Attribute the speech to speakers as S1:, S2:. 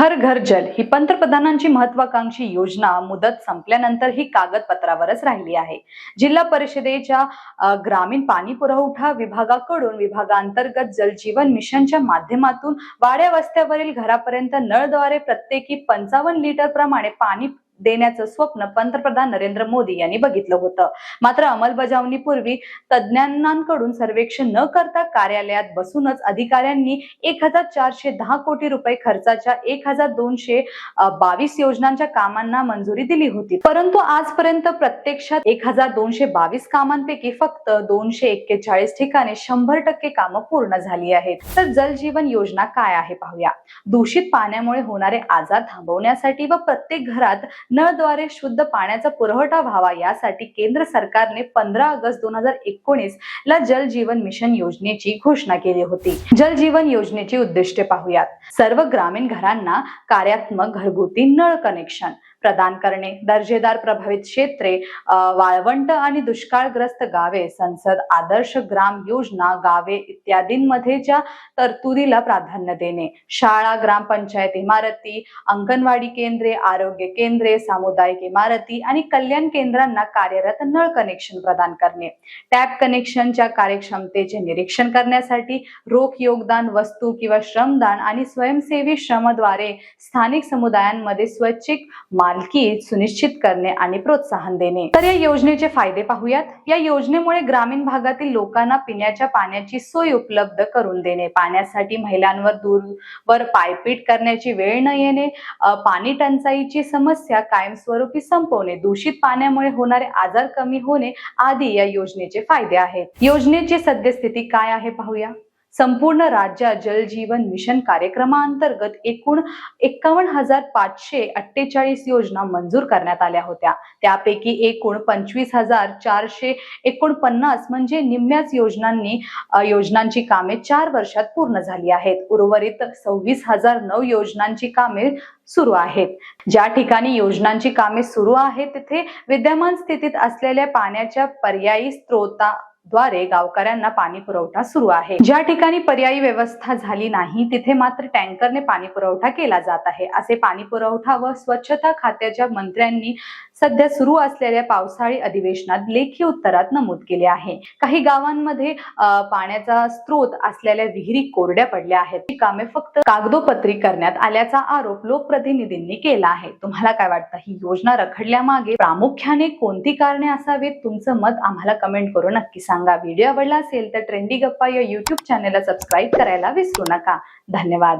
S1: हर घर जल ही पंतप्रधानांची महत्वाकांक्षी योजना मुदत संपल्यानंतर ही कागदपत्रावरच राहिली आहे. जिल्हा परिषदेच्या ग्रामीण पाणी पुरवठा विभागाकडून विभागांतर्गत जल जीवन मिशनच्या माध्यमातून वाड्या वस्त्यावरील घरापर्यंत नळद्वारे प्रत्येकी पंचावन्न लिटर प्रमाणे पाणी देण्याचं स्वप्न पंतप्रधान नरेंद्र मोदी यांनी बघितलं होतं. मात्र अंमलबजावणीपूर्वी तज्ज्ञांकडून सर्वेक्षण न करता कार्यालयात बसूनच अधिकाऱ्यांनी एक हजार चारशे दहा कोटी रुपये खर्चाच्या एक हजार दोनशे बावीस योजनांच्या कामांना मंजुरी दिली होती. परंतु आजपर्यंत प्रत्यक्षात एक हजार दोनशे बावीस कामांपैकी फक्त दोनशे एक्केचाळीस ठिकाणी शंभर टक्के कामं पूर्ण झाली आहेत. तर जल जीवन योजना काय आहे पाहूया. दूषित पाण्यामुळे होणारे आजार थांबवण्यासाठी व प्रत्येक घरात नळद्वारे शुद्ध पाण्याचा पुरवठा व्हावा यासाठी केंद्र सरकारने पंधरा ऑगस्ट दोन हजार एकोणीस ला जल जीवन मिशन योजनेची घोषणा केली होती. जल जीवन योजनेची उद्दिष्टे पाहूयात. सर्व ग्रामीण घरांना कार्यात्मक घरगुती नळ कनेक्शन प्रदान करणे. दर्जेदार प्रभावित क्षेत्रे वाळवंट आणि दुष्काळग्रस्त गावे संसद आदर्श ग्राम योजना गावे इत्यादींमध्ये ज्या तरतुदीला प्राधान्य देणे. शाळा ग्रामपंचायत इमारती अंगणवाडी केंद्रे आरोग्य केंद्रे सामुदायिक इमारती आणि कल्याण केंद्रांना कार्यरत नळ कनेक्शन प्रदान करणे. टॅप कनेक्शनच्या कार्यक्षमतेचे निरीक्षण करण्यासाठी रोख योगदान वस्तू किंवा श्रमदान आणि स्वयंसेवी श्रमद्वारे स्थानिक समुदायांमध्ये स्वैच्छिक मालकी सुनिश्चित करणे आणि प्रोत्साहन देणे. तर या योजनेचे फायदे पाहूयात. या योजनेमुळे ग्रामीण भागातील लोकांना पिण्याच्या पाण्याची सोय उपलब्ध करून देणे. पाण्यासाठी महिलांवर दूरवर पायपीट करण्याची वेळ न येणे. पाणी टंचाईची समस्या कायमस्वरूपी संपवणे. दूषित पाण्यामुळे होणारे आजार कमी होणे आदी या योजनेचे फायदे आहेत. योजनेची सद्यस्थिती काय आहे पाहूया. संपूर्ण राज्यात जल जीवन मिशन कार्यक्रमाअंतर्गत एकूण एक्कावन्न हजार पाचशे अठ्ठेचाळीस योजना मंजूर करण्यात आल्या होत्या. त्यापैकी एकूण पंचवीस हजार चारशे एकोणपन्नास म्हणजे निम्म्याच योजनांनी योजनांची कामे चार वर्षात पूर्ण झाली आहेत. उर्वरित सव्वीस हजार नऊ योजनांची कामे सुरू आहेत. ज्या ठिकाणी योजनांची कामे सुरू आहेत तिथे विद्यमान स्थितीत असलेल्या पाण्याच्या पर्यायी स्त्रोता द्वारे गावकऱ्यांना पाणी पुरवठा सुरू आहे. ज्या ठिकाणी पर्यायी व्यवस्था झाली नाही तिथे मात्र टँकरने पाणी पुरवठा केला जात आहे. असे पाणी पुरवठा व स्वच्छता खात्याच्या मंत्र्यांनी सध्या सुरू असलेल्या पावसाळी अधिवेशनात लेखी उत्तरात नमूद केले आहे. काही गावांमध्ये पाण्याचा स्रोत असलेल्या विहिरी कोरड्या पडल्या आहेत. ही कामे फक्त कागदोपत्री करण्यात आल्याचा आरोप लोकप्रतिनिधींनी केला आहे. तुम्हाला काय वाटतं? ही योजना रखडल्यामागे प्रामुख्याने कोणती कारणे असावीत? तुमचं मत आम्हाला कमेंट करून नक्की सांगा. व्हिडिओ आवडला असेल तर ट्रेंडी गप्पा या युट्यूब चॅनेलला सबस्क्राईब करायला विसरू नका. धन्यवाद.